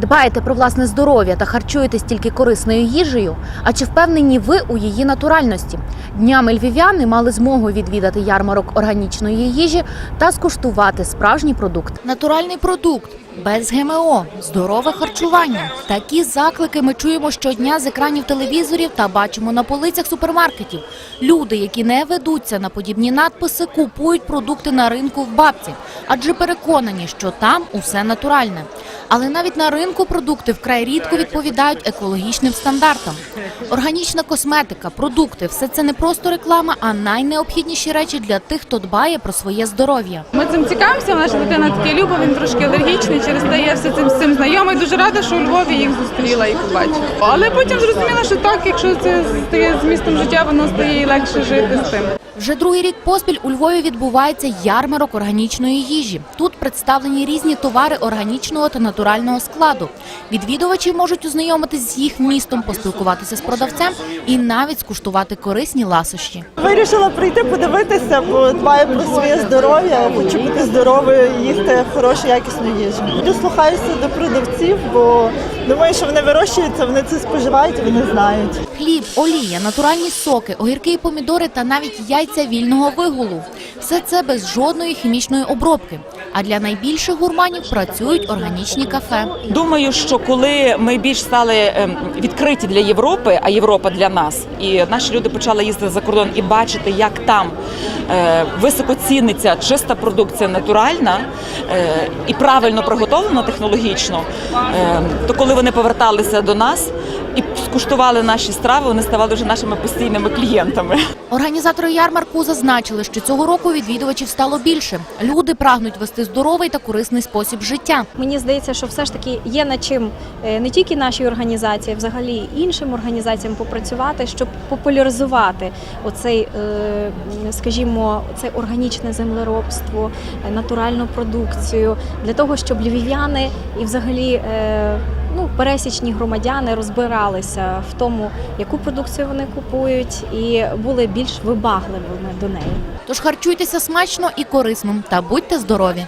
Дбаєте про власне здоров'я та харчуєтесь тільки корисною їжею? А чи впевнені ви у її натуральності? Днями львів'яни мали змогу відвідати ярмарок органічної їжі та скуштувати справжній продукт. Натуральний продукт. Без ГМО, здорове харчування. Такі заклики ми чуємо щодня з екранів телевізорів та бачимо на полицях супермаркетів. Люди, які не ведуться на подібні надписи, купують продукти на ринку в бабці, адже переконані, що там усе натуральне. Але навіть на ринку продукти вкрай рідко відповідають екологічним стандартам. Органічна косметика, продукти все це не просто реклама, а найнеобхідніші речі для тих, хто дбає про своє здоров'я. Ми цим цікавимося, наша дитина таке любить, він трошки алергічний, через те я все цим з цим знайомий. Дуже рада, що у Львові їх зустріла і побачила. Але потім зрозуміла, що так, якщо це стає змістом життя, воно стає легше жити з тим. Вже другий рік поспіль у Львові відбувається ярмарок органічної їжі. Тут представлені різні товари органічного та натурального складу. Відвідувачі можуть ознайомитись з їх містом, поспілкуватися з продавцем і навіть скуштувати корисні ласощі. Вирішила прийти подивитися, бо дбаю про своє здоров'я, хочу бути здоровою, їсти хорошу якісну їжу. Дослухаюся до продавців, бо думаю, що вони вирощуються, вони це споживають, вони знають. Хліб, олія, натуральні соки, огірки і помідори та навіть яйця вільного вигулу. Все це без жодної хімічної обробки. А для найбільших гурманів працюють органічні кафе. Думаю, що коли ми більш стали ем, відкриті для Європи, а Європа для нас, і наші люди почали їздити за кордон і бачити, як там високо ціниться чиста продукція натуральна е, і правильно приготовлена технологічно, е, то коли вони поверталися до нас і скуштували наші страви, вони ставали вже нашими постійними клієнтами. Організатори ярмарку зазначили, що цього року відвідувачів стало більше. Люди прагнуть вести здоровий та корисний спосіб життя. Мені здається, що все ж таки є над чим е, не тільки нашій організації, а взагалі іншим організаціям попрацювати, щоб популяризувати оцей, е, скажімо, це органічне землеробство, е, натуральну продукцію для того, щоб львів'яни і взагалі. е, Ну, пересічні громадяни розбиралися в тому, яку продукцію вони купують, і були більш вибагливими до неї. Тож харчуйтеся смачно і корисно та будьте здорові.